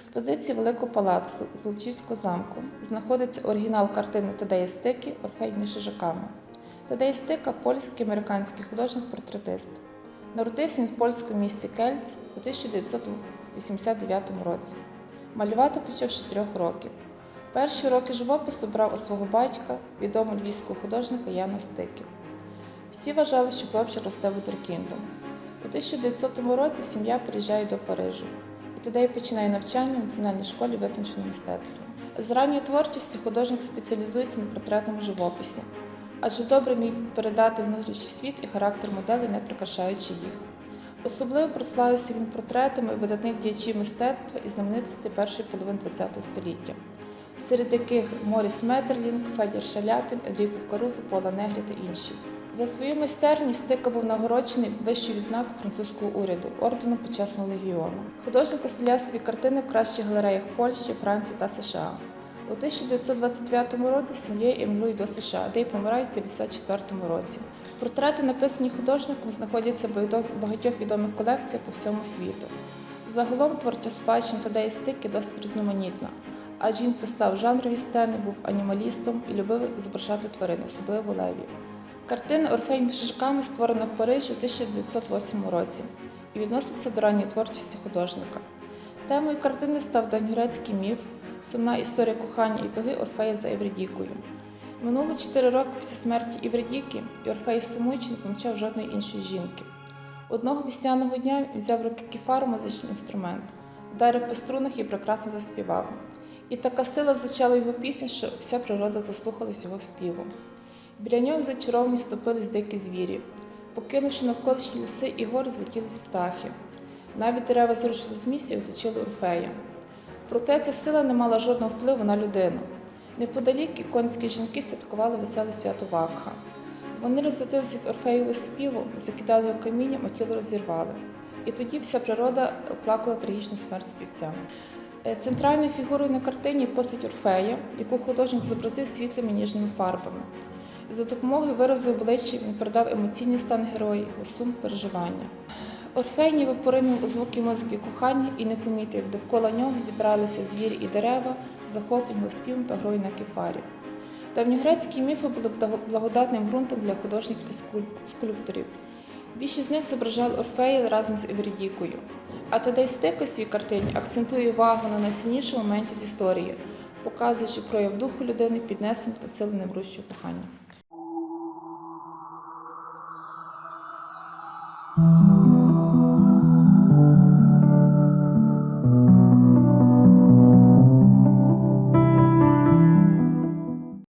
Експозиції Великого палацу Золочівського замку знаходиться оригінал картини Тадея Стики Орфей між шижаками. Тадей Стика польський американський художник-портретист. Народився він в польському місті Кельц у 1989 році. Малювати почав з 4 років. Перші роки живопису брав у свого батька, відомого львівського художника Яна Стики. Всі вважали, що хлопчик росте вундеркіндом. У 1900 році сім'я переїжджає до Парижу і туди починає навчання в Національній школі витонченого мистецтва. З ранньої творчості художник спеціалізується на портретному живописі, адже добре міг передати внутрішній світ і характер моделей, не прикрашаючи їх. Особливо прославився він портретами видатних діячів мистецтва і знаменитостей першої половини ХХ століття, серед яких Моріс Метерлінг, Федір Шаляпін, Енріко Карузо, Пола Негрі та інші. За свою майстерність Стика був нагороджений вищою відзнакою французького уряду орденом почесного легіону. Художник виставляв свої картини в кращих галереях Польщі, Франції та США. У 1929 році сім'єю емігрує до США, де й помирає в 1954 році. Портрети, написані художником, знаходяться в багатьох- відомих колекціях по всьому світу. Загалом творча спадщина Тадея Стики досить різноманітна, адже він писав жанрові сцени, був анімалістом і любив зображати тварин, особливо левів. Картина Орфей між шишками створена в Парижі у 1908 році і відноситься до ранньої творчості художника. Темою картини став давньогрецький міф, сумна історія кохання і тоги Орфея за Евредікою. Минуло чотири роки після смерті Івредіки, і Орфей сумуючи не помічав жодної іншої жінки. Одного весняного дня він взяв руки кефару музичний інструмент, вдарив по струнах і прекрасно заспівав. І така сила звучала його пісня, що вся природа заслухалась його співом. Біля нього зачаровані стопились дикі звірі. Покинувши навколишні ліси і гори, злетілись птахи. Навіть дерева зрушили з місця і оточили Орфея. Проте ця сила не мала жодного впливу на людину. Неподалік іконські жінки святкували веселе свято Вакха. Вони розвитилися від Орфеєвого співу, закидали його камінням, а тіло розірвали. І тоді вся природа оплакала трагічну смерть співця. Е, Центральною фігурою на картині постать Орфея, яку художник зобразив світлими ніжними фарбами. За допомогою виразу обличчя він передав емоційний стан його сум переживання. Орфей ніби поринув у звуки музики кохання і не помітив, як довкола нього зібралися звірі і дерева, захоплені співом та грою на кефарі. Давньогрецькі міфи були благо- благодатним ґрунтом для художників та скульпторів. Більшість з них зображали Орфея разом з Евредікою. А Тадей Стик у свій картині акцентує увагу на найсильнішому моменті з історії, показуючи прояв духу людини, піднесений та сили неврущого кохання.